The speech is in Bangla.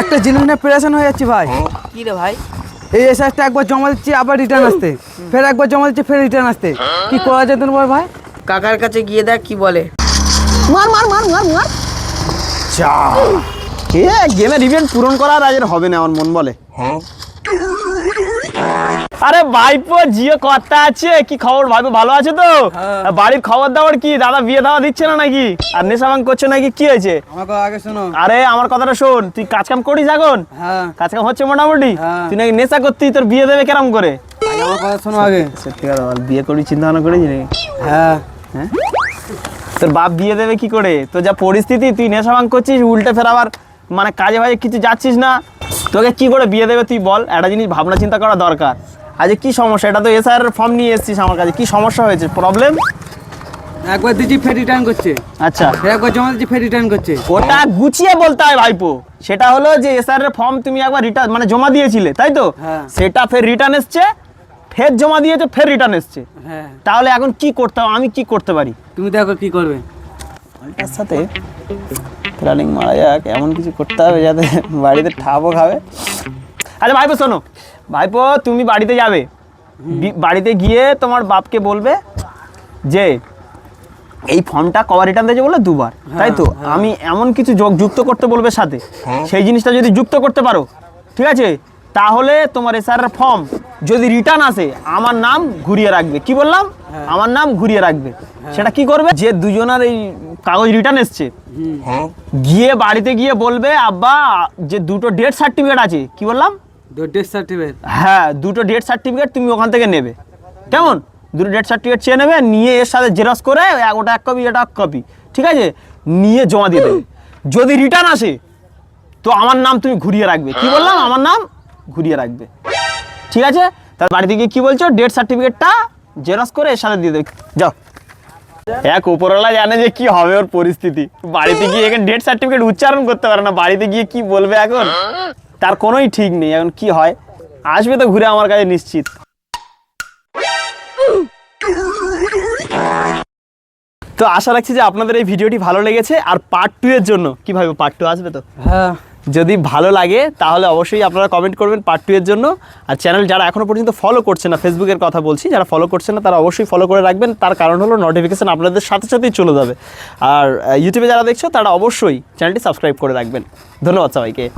একটা জিনিস নিয়ে প্রেশন হয়ে যাচ্ছি ভাই। কি রে ভাই? এই এসআইটা একবার জমা দিচ্ছি আবার রিটার্ন আসতে। ফের একবার জমা দিচ্ছি ফের রিটার্ন আসতে। কি করা যেত বল ভাই? কাকার কাছে গিয়ে দেখ কি বলে। মার মার মার মার মার। চা এ গেমের ইভেন্ট পূরণ করার আজের হবে না আমার মন বলে। আরে ভাইপো জিও কথা আছে। কি খবর? ভাইপো ভালো আছে তো? বাড়ির খবর দাবার কি? দাদা বিয়ে দাওয়া দিচ্ছে না নাকি? আর নেশা ভাঙ করছে নাকি? কি হয়েছে? আমাকে আগে শোনো। আরে আমার কথাটা শোন। তুই কাজ কাম করিস এখন? হ্যাঁ। কাজ কাম হচ্ছে মোটামুটি? হ্যাঁ। তুই নাকি নেশা করতি তোর বিয়ে দেবে কেরম করে? আমার কথা শোনো আগে। সত্যি কথা বল। বিয়ে করি চিন্তা ভাবনা করিস হ্যাঁ। তোর বাপ বিয়ে দেবে কি করে? তোর যা পরিস্থিতি তুই নেশা ভাঙ করছিস উল্টে ফের আবার মানে কাজে ভাজে কিছু যাচ্ছিস না? তোকে কি করে বিয়ে দেবে তুই বল? একটা জিনিস ভাবনা চিন্তা করা দরকার। আজ কি সমস্যা? এটা তো এসআর ফর্ম নিয়ে এসেছিস আমার কাছে। কি সমস্যা হয়েছে? প্রবলেম একবার দিচ্ছি ফের রিটার্ন করছে। আচ্ছা। একবার জমা দিচ্ছি ফের রিটার্ন করছে। ওটা গুছিয়ে বলতে হয় ভাইপো। সেটা হলো যে এসআর এর ফর্ম তুমি একবার রিটার্ন মানে জমা দিয়েছিলে তাই তো? হ্যাঁ। সেটা ফের রিটার্ন এসছে। ফের জমা দিয়েছে ফের রিটার্ন এসছে। হ্যাঁ। তাহলে এখন কি করতে হবে? আমি কি করতে পারি? তুমি দেখো কি করবে। তার সাথে প্ল্যানিং মারা যাক এমন কিছু করতে হবে যাতে বাড়িতে ঠাপও খাবে। আচ্ছা ভাইপো শোনো ভাইপো তুমি বাড়িতে যাবে। বাড়িতে গিয়ে তোমার বাপকে বলবে যে এই ফর্মটা কভার রিটার্ন দিয়েছে বলে দুবার তাই তো? আমি এমন কিছু যোগ যুক্ত করতে বলবে সাথে। সেই জিনিসটা যদি যুক্ত করতে পারো ঠিক আছে? তাহলে তোমার এসআর ফর্ম যদি রিটার্ন আসে আমার নাম ঘুরিয়ে রাখবে। কি বললাম? আমার নাম ঘুরিয়ে রাখবে। সেটা কি করবে? যে দুজনের এই কাগজ রিটার্ন এসছে। গিয়ে বাড়িতে গিয়ে বলবে আব্বা যে দুটো ডেথ সার্টিফিকেট আছে কি বললাম? হ্যাঁ দুটো ডেথ সার্টিফিকেট তুমি ওখান থেকে নেবে। কেমন? দুটো ডেথ সার্টিফিকেট চেয়ে নেবে, নিয়ে এর সাথে জেরক্স করে ওটা এক কপি এটা এক কপি ঠিক আছে? নিয়ে জমা দিয়ে দেবে। যদি রিটার্ন আসে, তো আমার নাম তুমি ঘুরিয়ে রাখবে। কি বললাম? আমার নাম ঘুরিয়ে রাখবে। ঠিক আছে? তার বাড়িতে গিয়ে কি বলছো? ডেথ সার্টিফিকেটটা জেরক্স করে এর সাথে দিয়ে দেবে। যাও। এক উপরওয়ালা জানে যে কি হবে ওর পরিস্থিতি। বাড়িতে গিয়ে এখানে ডেথ সার্টিফিকেট উচ্চারণ করতে পারে না। বাড়িতে গিয়ে কি বলবে এখন? তার কোনোই ঠিক নেই। এখন কি হয়? আসবে তো ঘুরে আমার কাছে নিশ্চিত। তো আশা রাখছি যে আপনাদের এই ভিডিওটি ভালো লেগেছে। আর পার্ট টু এর জন্য কি ভাবে পার্ট টু আসবে তো? হ্যাঁ। যদি ভালো লাগে তাহলে অবশ্যই আপনারা কমেন্ট করবেন পার্ট টু এর জন্য। আর চ্যানেল যারা এখনও পর্যন্ত ফলো করছে না ফেসবুকের কথা বলছি যারা ফলো করছে না তারা অবশ্যই ফলো করে রাখবেন। তার কারণ হলো নোটিফিকেশন আপনাদের সাথে সাথেই চলে যাবে। আর ইউটিউবে যারা দেখছ তারা অবশ্যই চ্যানেলটি সাবস্ক্রাইব করে রাখবেন। ধন্যবাদ সবাইকে।